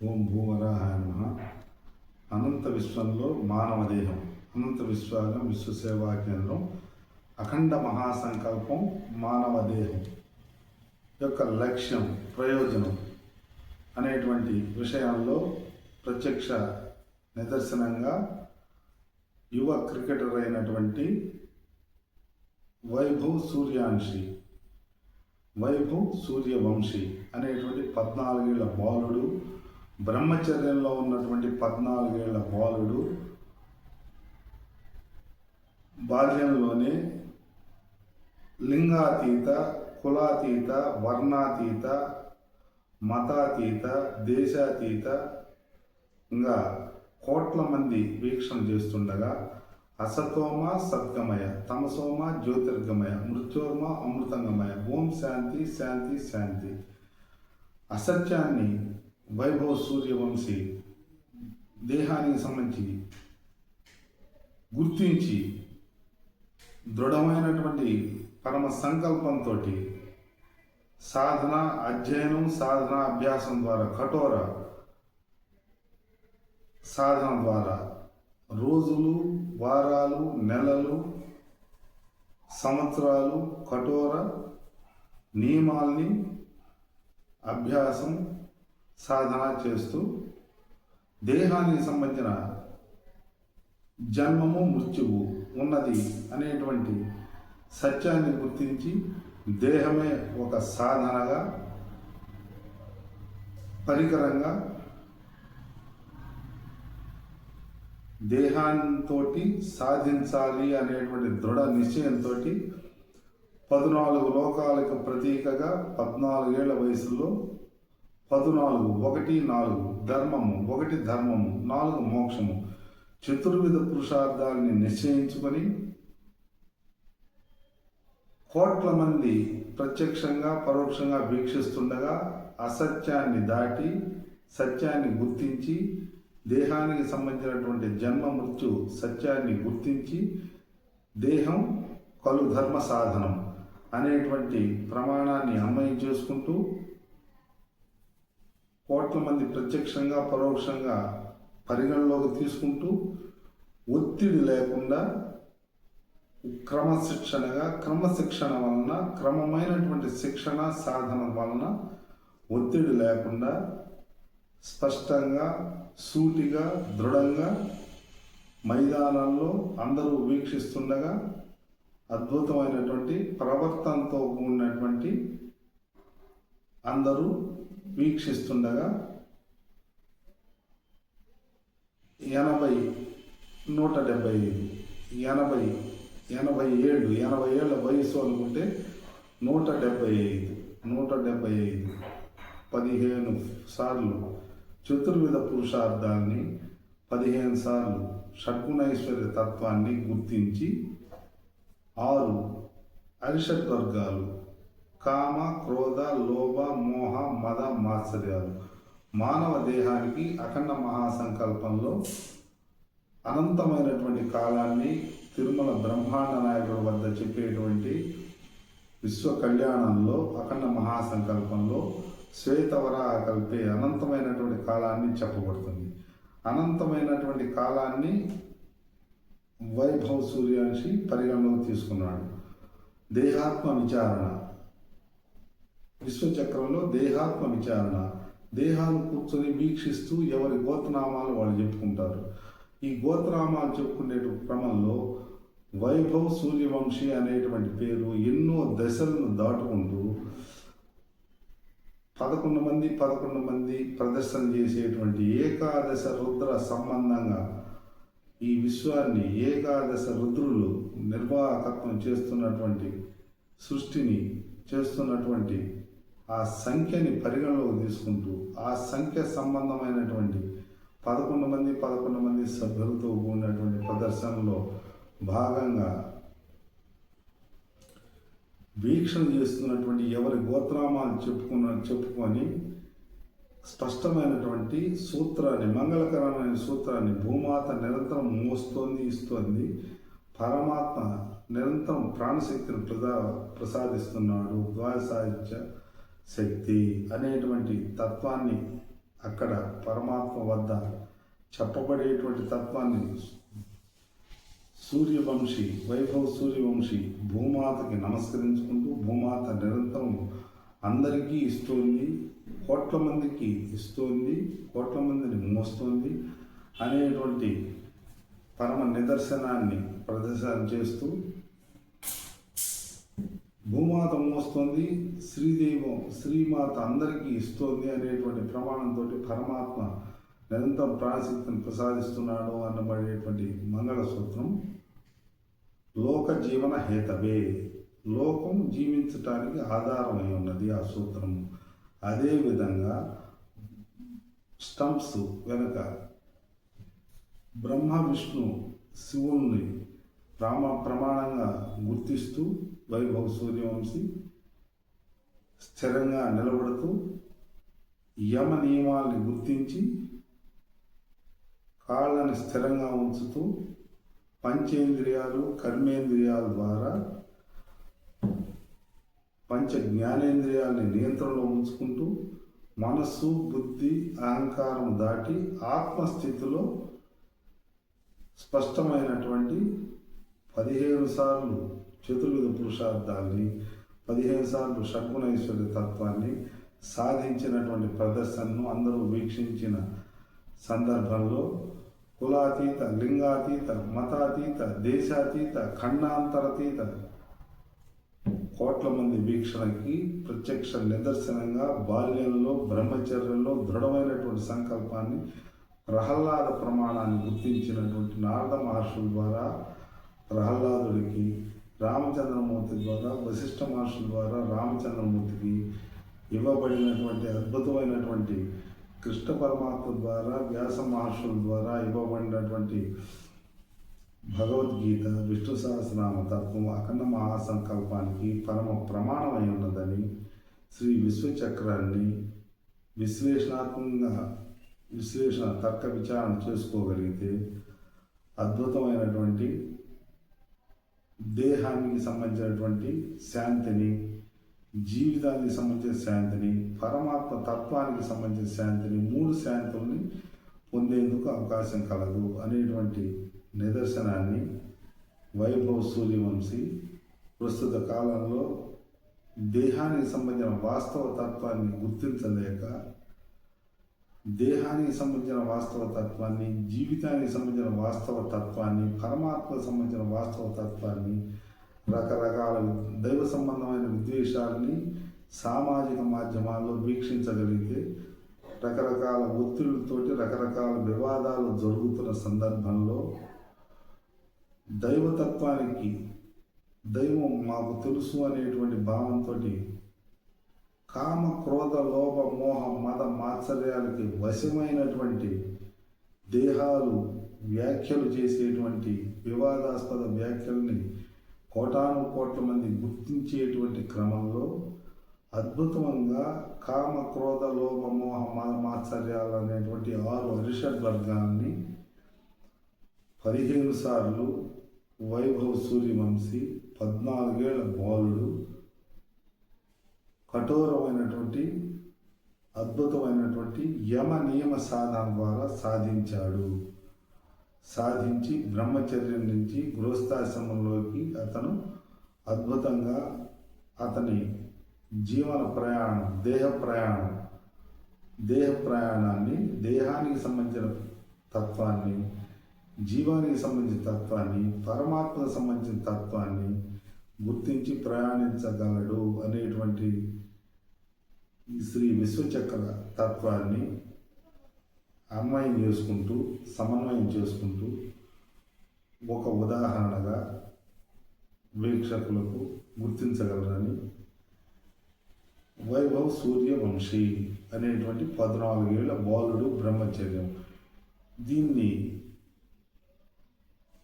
ఓం భూవరాహాయ నమ. అనంత విశ్వంలో మానవ దేహం అనంత విశ్వాగం విశ్వసేవా కేంద్రం అఖండ మహాసంకల్పం మానవ దేహం యొక్క లక్ష్యం ప్రయోజనం అనేటువంటి విషయాల్లో ప్రత్యక్ష నిదర్శనంగా యువ క్రికెటర్ అయినటువంటి వైభవ్ సూర్యాంశి వైభవ్ సూర్యవంశీ అనేటువంటి పద్నాలుగేళ్ళ బాలుడు బ్రహ్మచర్యంలో ఉన్నటువంటి పద్నాలుగేళ్ళ బాలుడు బాల్యంలోనే లింగాతీత కులాతీత వర్ణాతీత మతాతీత దేశాతీత ఇంకా కోట్ల మంది వీక్షణ చేస్తుండగా అసతోమ సద్గమయ తమసోమ జ్యోతిర్గమయ మృత్యోర్మ అమృతంగమయ ఓం శాంతి శాంతి శాంతి. అసత్యాన్ని వైభవ సూర్యవంశీ దేహానికి సంబంధించి గుర్తించి దృఢమైనటువంటి పరమ సంకల్పంతో సాధన అధ్యయనం సాధన అభ్యాసం ద్వారా కఠోర సాధన ద్వారా రోజులు వారాలు నెలలు సంవత్సరాలు కఠోర నియమాల్ని అభ్యాసం సాధన చేస్తూ దేహానికి సంబంధించిన జన్మము మృత్యువు ఉన్నది అనేటువంటి సత్యాన్ని గుర్తించి దేహమే ఒక సాధనగా పరికరంగా దేహాంతో సాధించాలి అనేటువంటి దృఢ నిశ్చయంతో పద్నాలుగు లోకాలకు ప్రతీకగా పద్నాలుగేళ్ళ వయసులో పదునాలుగు ఒకటి నాలుగు ధర్మము ఒకటి ధర్మము నాలుగు మోక్షము. చతుర్విధ పురుషార్థాన్ని నిశ్చయించుకొని కోట్ల మంది ప్రత్యక్షంగా పరోక్షంగా వీక్షిస్తుండగా అసత్యాన్ని దాటి సత్యాన్ని గుర్తించి దేహానికి సంబంధించినటువంటి జన్మ మృత్యు సత్యాన్ని గుర్తించి దేహం కలు ధర్మ సాధనం అనేటువంటి ప్రమాణాన్ని అన్వయం చేసుకుంటూ కోట్ల మంది ప్రత్యక్షంగా పరోక్షంగా పరిగణలోకి తీసుకుంటూ ఒత్తిడి లేకుండా క్రమశిక్షణగా క్రమశిక్షణ వలన క్రమమైనటువంటి శిక్షణ సాధన వలన ఒత్తిడి లేకుండా స్పష్టంగా సూటిగా దృఢంగా మైదానాల్లో అందరూ వీక్షిస్తుండగా అద్భుతమైనటువంటి ప్రవర్తనతో కూడినటువంటి అందరూ వీక్షిస్తుండగా ఎనభై నూట డెబ్బై ఐదు ఎనభై ఎనభై ఏళ్ళు ఎనభై ఏళ్ళ వయసు అనుకుంటే నూట డెబ్బై ఐదు నూట డెబ్బై ఐదు పదిహేను సార్లు చతుర్విధ పురుషార్థాన్ని పదిహేను సార్లు షడ్గుణైశ్వర్య తత్వాన్ని గుర్తించి ఆరు అరిషడ్ వర్గాలు కామ క్రోధ లోభ మోహ మద మాత్సర్యాలు. మానవ దేహానికి అఖండ మహాసంకల్పంలో అనంతమైనటువంటి కాలాన్ని తిరుమల బ్రహ్మాండ నాయకుడు వద్ద చెప్పేటువంటి విశ్వ కళ్యాణంలో అఖండ మహాసంకల్పంలో శ్వేతవరాహ కల్పే అనంతమైనటువంటి కాలాన్ని చెప్పబడుతుంది. అనంతమైనటువంటి కాలాన్ని వైభవ సూర్యాంశి పరిగణలోకి తీసుకున్నాడు. దేహాత్మ విచారణ. విశ్వచక్రంలో దేహాత్మ విచారణ దేహాలు కూర్చొని వీక్షిస్తూ ఎవరి గోత్రనామాలు వాళ్ళు చెప్పుకుంటారు. ఈ గోత్రనామాలు చెప్పుకునే క్రమంలో వైభవ్ సూర్యవంశీ అనేటువంటి పేరు ఎన్నో దశలను దాటుకుంటూ పదకొండు మంది పదకొండు మంది ప్రదర్శన చేసేటువంటి ఏకాదశ రుద్ర సంబంధంగా ఈ విశ్వాన్ని ఏకాదశ రుద్రులు నిర్వాహకత్వం చేస్తున్నటువంటి సృష్టిని చేస్తున్నటువంటి ఆ సంఖ్యని పరిగణలోకి తీసుకుంటూ ఆ సంఖ్య సంబంధమైనటువంటి పదకొండు మంది పదకొండు మంది సభ్యులతో కూడినటువంటి ప్రదర్శనలో భాగంగా వీక్షణ చేస్తున్నటువంటి ఎవరి గోత్రామాలు చెప్పుకున్న చెప్పుకొని స్పష్టమైనటువంటి సూత్రాన్ని మంగళకరమైన సూత్రాన్ని భూమాత నిరంతరం మోస్తోంది ఇస్తోంది పరమాత్మ నిరంతరం ప్రాణశక్తిని ప్రదా ప్రసాదిస్తున్నాడు ద్వాదశాహిత్య శక్తి అనేటువంటి తత్వాన్ని అక్కడ పరమాత్మ వద్ద చెప్పబడేటువంటి తత్వాన్ని సూర్యవంశీ వైభవ సూర్యవంశి భూమాతకి నమస్కరించుకుంటూ భూమాత నిరంతరం అందరికీ ఇస్తుంది కోట్ల మందికి ఇస్తుంది కోట్ల మందిని మోస్తుంది అనేటువంటి పరమ నిదర్శనాన్ని ప్రదర్శన చేస్తూ భూమాత మోస్తుంది శ్రీదేవం శ్రీమాత అందరికీ ఇస్తోంది అనేటువంటి ప్రమాణంతో పరమాత్మ నిరంతరం ప్రాణశక్తిని ప్రసాదిస్తున్నాడు అనబడేటువంటి మంగళసూత్రం. లోక జీవన హేతవే. లోకం జీవించటానికి ఆధారమై ఉన్నది ఆ సూత్రం. అదేవిధంగా స్టంప్స్ వెనుక బ్రహ్మ విష్ణు శివుణ్ణి ప్రమా ప్రమాణంగా గుర్తిస్తూ వైభవ సూర్యవంశీ స్థిరంగా నిలబడుతూ యమ నియమాల్ని గుర్తించి కాళ్ళని స్థిరంగా ఉంచుతూ పంచేంద్రియాలు కర్మేంద్రియాల ద్వారా పంచ జ్ఞానేంద్రియాలని నియంత్రణలో ఉంచుకుంటూ మనస్సు బుద్ధి అహంకారం దాటి ఆత్మస్థితిలో స్పష్టమైనటువంటి పదిహేను సార్లు చతుర్విధ పురుషార్థాన్ని పదిహేను సార్లు షడ్గుణైశ్వర్య తత్వాన్ని సాధించినటువంటి ప్రదర్శనను అందరూ వీక్షించిన సందర్భంలో కులాతీత లింగాతీత మతాతీత దేశాతీత ఖండాంతరతీత కోట్ల మంది వీక్షణకి ప్రత్యక్ష నిదర్శనంగా బాల్యంలో బ్రహ్మచర్యంలో దృఢమైనటువంటి సంకల్పాన్ని ప్రహ్లాద ప్రమాణాన్ని గుర్తించినటువంటి నారద మహర్షుల ద్వారా ప్రహ్లాదుడికి రామచంద్రమూర్తి ద్వారా వశిష్ఠ మహర్షుల ద్వారా రామచంద్రమూర్తికి ఇవ్వబడినటువంటి అద్భుతమైనటువంటి కృష్ణ పరమాత్మ ద్వారా వ్యాస మహర్షుల ద్వారా ఇవ్వబడినటువంటి భగవద్గీత విష్ణు సహస్రనామ తత్వం అఖండ మహాసంకల్పానికి పరమ ప్రమాణమై ఉన్నదని శ్రీ విశ్వచక్రాన్ని విశ్లేషణాత్మకంగా విశ్లేషణ తర్క విచారణ చేసుకోగలిగితే అద్భుతమైనటువంటి దేహానికి సంబంధించినటువంటి శాంతిని జీవితానికి సంబంధించిన శాంతిని పరమాత్మ తత్వానికి సంబంధించిన శాంతిని మూడు శాంతుల్ని పొందేందుకు అవకాశం కలదు అనేటువంటి నిదర్శనాన్ని వైభవ్ సూర్యవంశీ ప్రస్తుత కాలంలో దేహానికి సంబంధించిన వాస్తవ తత్వాన్ని గుర్తించలేక దేహానికి సంబంధించిన వాస్తవ తత్వాన్ని జీవితానికి సంబంధించిన వాస్తవ తత్వాన్ని పరమాత్మకు సంబంధించిన వాస్తవ తత్వాన్ని రకరకాల దైవ సంబంధమైన విద్వేషాలని సామాజిక మాధ్యమాల్లో వీక్షించగలిగితే రకరకాల ఒత్తిడితోటి రకరకాల వివాదాలు జరుగుతున్న సందర్భంలో దైవతత్వానికి దైవం మాకు తెలుసు అనేటువంటి భావంతో కామ క్రోధ లోభ మోహ మద మాత్సర్యాలకి వశమైనటువంటి దేహాలు వ్యాఖ్యలు చేసేటువంటి వివాదాస్పద వ్యాఖ్యల్ని కోటాను కోట్ల మంది గుర్తించేటువంటి క్రమంలో అద్భుతంగా కామ క్రోధ లోభ మోహ మద మాత్సర్యాలు అనేటువంటి ఆరు అరిషడ్ వర్గాన్ని పదిహేను సార్లు వైభవ సూర్యవంశీ పద్నాలుగేళ్ళ బాలుడు కఠోరమైనటువంటి అద్భుతమైనటువంటి యమ నియమ సాధన ద్వారా సాధించాడు. సాధించి బ్రహ్మచర్యం నుంచి గృహస్థాశ్రమంలోకి అతను అద్భుతంగా అతని జీవన ప్రయాణం దేహ ప్రయాణం దేహ ప్రయాణాన్ని దేహానికి సంబంధించిన తత్వాన్ని జీవానికి సంబంధించిన తత్వాన్ని పరమాత్మకు సంబంధించిన తత్వాన్ని గుర్తించి ప్రయాణించగలడు అనేటువంటి ఈ శ్రీ విశ్వచక్ర తత్వాన్ని అన్వయం చేసుకుంటూ సమన్వయం చేసుకుంటూ ఒక ఉదాహరణగా వీక్షకులకు గుర్తించగలరని వైభవ్ సూర్యవంశీ అనేటువంటి పద్నాలుగేళ్ళ బాలుడు బ్రహ్మచర్యం. దీన్ని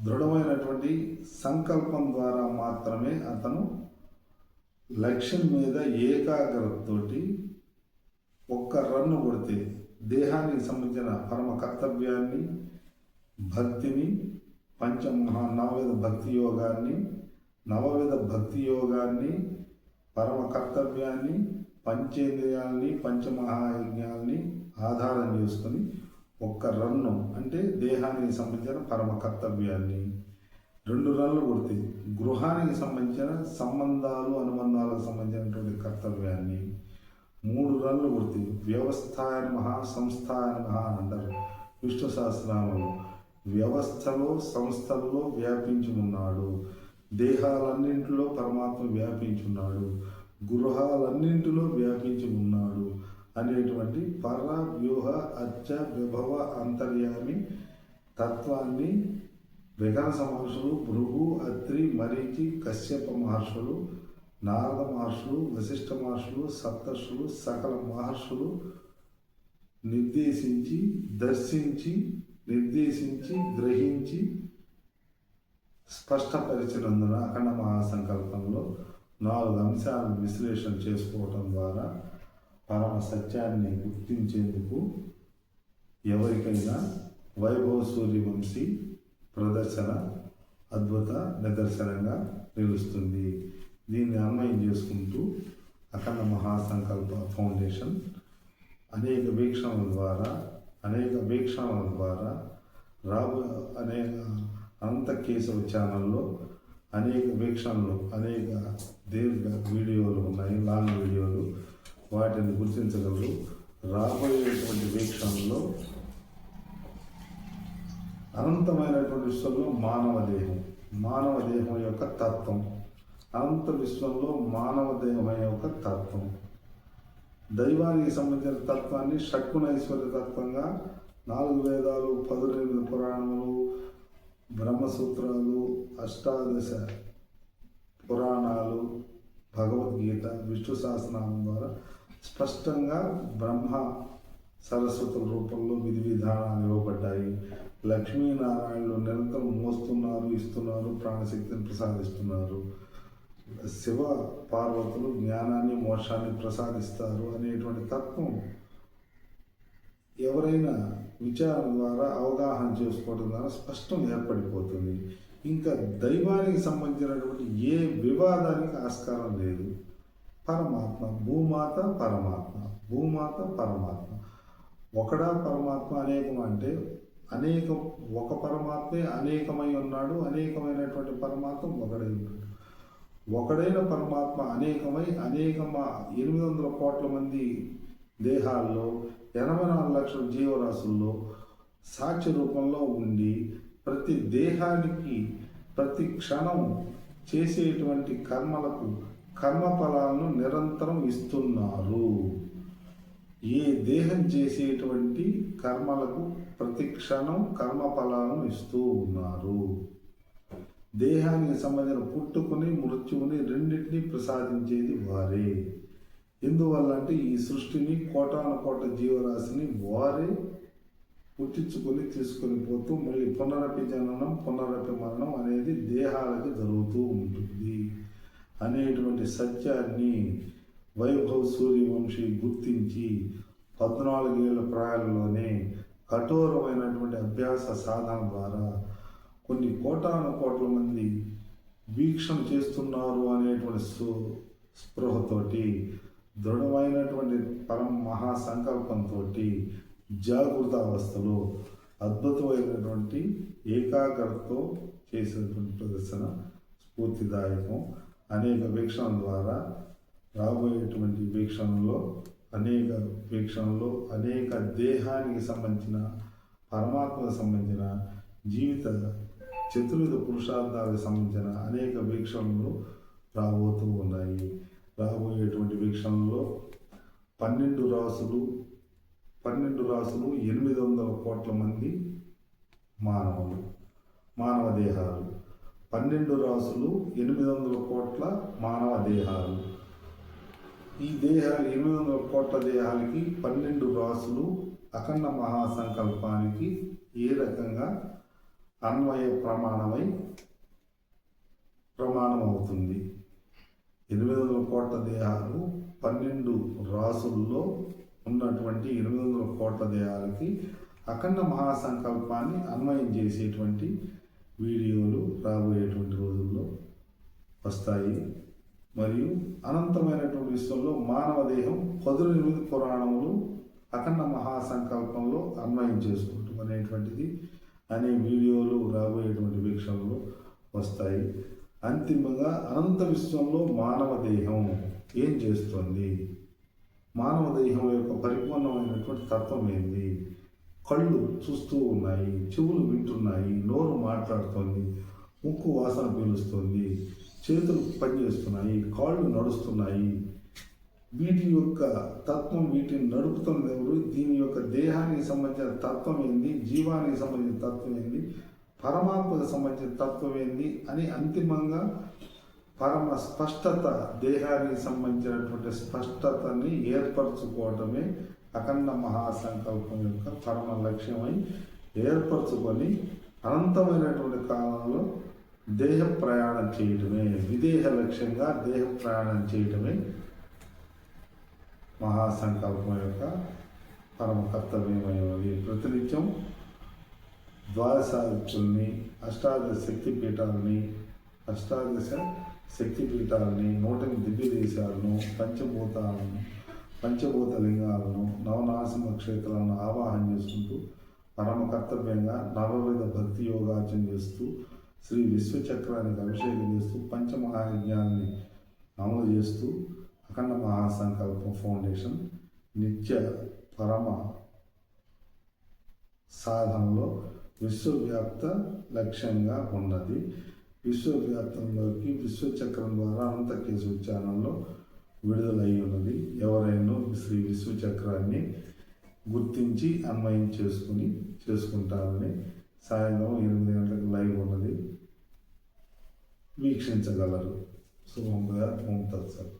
దృఢమైనటువంటి సంకల్పం ద్వారా మాత్రమే అతను లక్ష్యం మీద ఏకాగ్రతతోటి ఒక్క రన్ను కొడితే దేహానికి సంబంధించిన పరమ కర్తవ్యాన్ని భక్తిని పంచమహా నవవిధ భక్తి యోగాన్ని నవవిధ భక్తి యోగాన్ని పరమ కర్తవ్యాన్ని పంచేంద్రియాలని పంచమహాయజ్ఞాలని ఆధారం చేసుకొని ఒక్క రన్ను అంటే దేహానికి సంబంధించిన పరమ కర్తవ్యాన్ని. రెండు రన్లు కొడితే గృహానికి సంబంధించిన సంబంధాలు అనుబంధాలకు సంబంధించినటువంటి కర్తవ్యాన్ని. మూడు రన్లు కొడితే వ్యవస్థాయ మహా సంస్థాయ మహా అని అంటారు. విష్ణు సహస్రనామంలో వ్యవస్థలో సంస్థల్లో వ్యాపించి ఉన్నాడు దేహాలన్నింటిలో పరమాత్మ వ్యాపించి ఉన్నాడు గృహాలన్నింటిలో వ్యాపించి ఉన్నాడు అనేటువంటి పర వ్యూహ అచ్చ విభవ అంతర్యామి తత్వాన్ని వికనస మహర్షులు భృగు అత్రి మరీచి కశ్యప మహర్షులు నారద మహర్షులు వశిష్ఠ మహర్షులు సప్తర్షులు సకల మహర్షులు నిర్దేశించి దర్శించి నిర్దేశించి గ్రహించి స్పష్టపరిచినందున అఖండ మహాసంకల్పంలో నాలుగు అంశాలను విశ్లేషణ చేసుకోవటం ద్వారా పరమ సత్యాన్ని గుర్తించేందుకు ఎవరికైనా వైభవ సూర్యవంశీ ప్రదర్శన అద్భుత నిదర్శనంగా నిలుస్తుంది. దీన్ని అన్వయం చేసుకుంటూ అఖండ మహాసంకల్ప ఫౌండేషన్ అనేక వీక్షణల ద్వారా అనేక వీక్షణల ద్వారా రాబో అనేక అనంత కేశవ ఛానల్లో అనేక వీక్షణలు అనేక దీర్ఘ వీడియోలు ఉన్నాయి లాంగ్ వీడియోలు. వాటిని గుర్తించగలరు. రాబోయేటువంటి వీక్షణలో అనంతమైనటువంటి విశ్వంలో మానవ దేహం. మానవ దేహం యొక్క తత్వం. అనంత విశ్వంలో మానవ దేహం ఒక తత్వం. దైవానికి సంబంధించిన తత్వాన్ని షట్కుణైశ్వర్య తత్వంగా నాలుగు వేదాలు పదునెనిమిది పురాణములు బ్రహ్మసూత్రాలు అష్టాదశ పురాణాలు భగవద్గీత విష్ణు సహస్రనామం ద్వారా స్పష్టంగా బ్రహ్మ సరస్వతుల రూపంలో విధి విధానాలు ఇవ్వబడ్డాయి. లక్ష్మీనారాయణులు నిరంతరం మోస్తున్నారు ఇస్తున్నారు ప్రాణశక్తిని ప్రసాదిస్తున్నారు. శివ పార్వతులు జ్ఞానాన్ని మోక్షాన్ని ప్రసాదిస్తారు అనేటువంటి తత్వం ఎవరైనా విచారం ద్వారా అవగాహన చేసుకోవడం ద్వారా స్పష్టం ఏర్పడిపోతుంది. ఇంకా దైవానికి సంబంధించినటువంటి ఏ వివాదానికి ఆస్కారం లేదు. పరమాత్మ భూమాత పరమాత్మ భూమాత పరమాత్మ. ఒకడా పరమాత్మ అనేకం అంటే అనేక ఒక పరమాత్మే అనేకమై ఉన్నాడు అనేకమైనటువంటి పరమాత్మ ఒకడై ఉన్నాడు. ఒకడైన పరమాత్మ అనేకమై అనేకమ ఎనిమిది వందల కోట్ల మంది దేహాల్లో ఎనభై నాలుగు లక్షల జీవరాశుల్లో సాక్షి రూపంలో ఉండి ప్రతి దేహానికి ప్రతి క్షణం చేసేటువంటి కర్మలకు కర్మ ఫలాలను నిరంతరం ఇస్తున్నారు. ఏ దేహం చేసేటువంటి కర్మలకు ప్రతి క్షణం కర్మ ఫలాలను ఇస్తూ ఉన్నారు. దేహానికి సంబంధించిన పుట్టుకుని మృత్యువుని రెండింటినీ ప్రసాదించేది వారే. ఎందువల్ల అంటే ఈ సృష్టిని కోటాను కోట జీవరాశిని వారే పుట్టించుకొని తీసుకొని పోతూ మళ్ళీ పునరపి జననం పునరపి మరణం అనేది దేహాలకు జరుగుతూ ఉంటుంది. అనేటువంటి సత్యాన్ని వైభవ సూర్యవంశి గుర్తించి పద్నాలుగేళ్ళ ప్రాయంలోనే కఠోరమైనటువంటి అభ్యాస సాధన ద్వారా కొన్ని కోటాను కోట్ల మంది వీక్షణ చేస్తున్నారు అనేటువంటి సు స్పృహతోటి దృఢమైనటువంటి పరమ మహాసంకల్పంతో జాగృత అవస్థలో అద్భుతమైనటువంటి ఏకాగ్రతతో చేసినటువంటి ప్రదర్శన స్ఫూర్తిదాయకం. అనేక వీక్షణల ద్వారా రాబోయేటువంటి వీక్షణలో అనేక వీక్షణలో అనేక దేహానికి సంబంధించిన పరమాత్మకు సంబంధించిన జీవిత చతుర్విధ పురుషార్థాలకు సంబంధించిన అనేక వీక్షణలు రాబోతూ ఉన్నాయి. రాబోయేటువంటి వీక్షణలో పన్నెండు రాసులు పన్నెండు రాసులు ఎనిమిది వందల కోట్ల మంది మానవులు మానవ దేహాలు. పన్నెండు రాసులు ఎనిమిది వందల కోట్ల మానవ దేహాలు. ఈ దేహాలు ఎనిమిది వందల కోట్ల దేహాలకి పన్నెండు రాసులు అఖండ మహాసంకల్పానికి ఏ రకంగా అన్వయ ప్రమాణమై ప్రమాణం అవుతుంది ఎనిమిది వందల కోట్ల దేహాలు పన్నెండు రాసుల్లో ఉన్నటువంటి ఎనిమిది వందల కోట్ల దేహాలకి అఖండ మహాసంకల్పాన్ని అన్వయం చేసేటువంటి వీడియోలు రాబోయేటువంటి రోజుల్లో వస్తాయి. మరియు అనంతమైనటువంటి విశ్వంలో మానవ దేహం పదునెనిమిది పురాణములు అఖండ మహాసంకల్పంలో అన్వయం చేసుకుంటాం అనేటువంటిది అనే వీడియోలు రాబోయేటువంటి వీక్షణలు వస్తాయి. అంతిమంగా అనంత విశ్వంలో మానవ దేహం ఏం చేస్తుంది? మానవ దేహం యొక్క పరిపూర్ణమైనటువంటి తత్వం ఏంది? కళ్ళు చూస్తూ ఉన్నాయి చెవులు వింటున్నాయి నోరు మాట్లాడుతోంది ముక్కు వాసన పీలుస్తుంది చేతులు పనిచేస్తున్నాయి కాళ్ళు నడుస్తున్నాయి వీటి యొక్క తత్వం వీటిని నడుపుతున్నది ఎవరు దీని యొక్క దేహానికి సంబంధించిన తత్వం ఏంది జీవానికి సంబంధించిన తత్వం ఏంది పరమాత్మకు సంబంధించిన తత్వం ఏంది అని అంతిమంగా పరమ స్పష్టత దేహానికి సంబంధించినటువంటి స్పష్టతని ఏర్పరచుకోవటమే అఖండ మహాసంకల్పం యొక్క పరమ లక్ష్యమై ఏర్పరచుకొని అనంతమైనటువంటి కాలంలో దేహ ప్రయాణం చేయటమే విదేహ లక్ష్యంగా దేహ ప్రయాణం చేయటమే మహాసంకల్పం యొక్క పరమ కర్తవ్యమైనది ప్రతినిత్యం ద్వాదశాచుల్ని అష్టాదశ శక్తి పీఠాలని అష్టాదశ శక్తి పీఠాలని నూట దివ్య దేశాలను పంచభూతాలను పంచభూత లింగాలను నవనాశమ క్షేత్రాలను ఆవాహన చేసుకుంటూ పరమ కర్తవ్యంగా నవవిధ భక్తి యోగాచన చేస్తూ శ్రీ విశ్వచక్రానికి అభిషేకం చేస్తూ పంచమహాయజ్ఞాన్ని అమలు చేస్తూ అఖండ మహాసంకల్పం ఫౌండేషన్ నిత్య పరమ సాధనలో విశ్వవ్యాప్త లక్ష్యంగా ఉన్నది. విశ్వవ్యాప్తంలోకి విశ్వచక్రం ద్వారా అనంత కేసు ఛానల్లో విడుదలై ఉన్నది. ఎవరైనా శ్రీ విశ్వచక్రాన్ని గుర్తించి అన్వయం చేసుకుని చేసుకుంటారని సాయంత్రం ఎనిమిది గంటలకు లైవ్ ఉన్నది. వీక్షించగలరు. శుభంగా ఉంటుంది సార్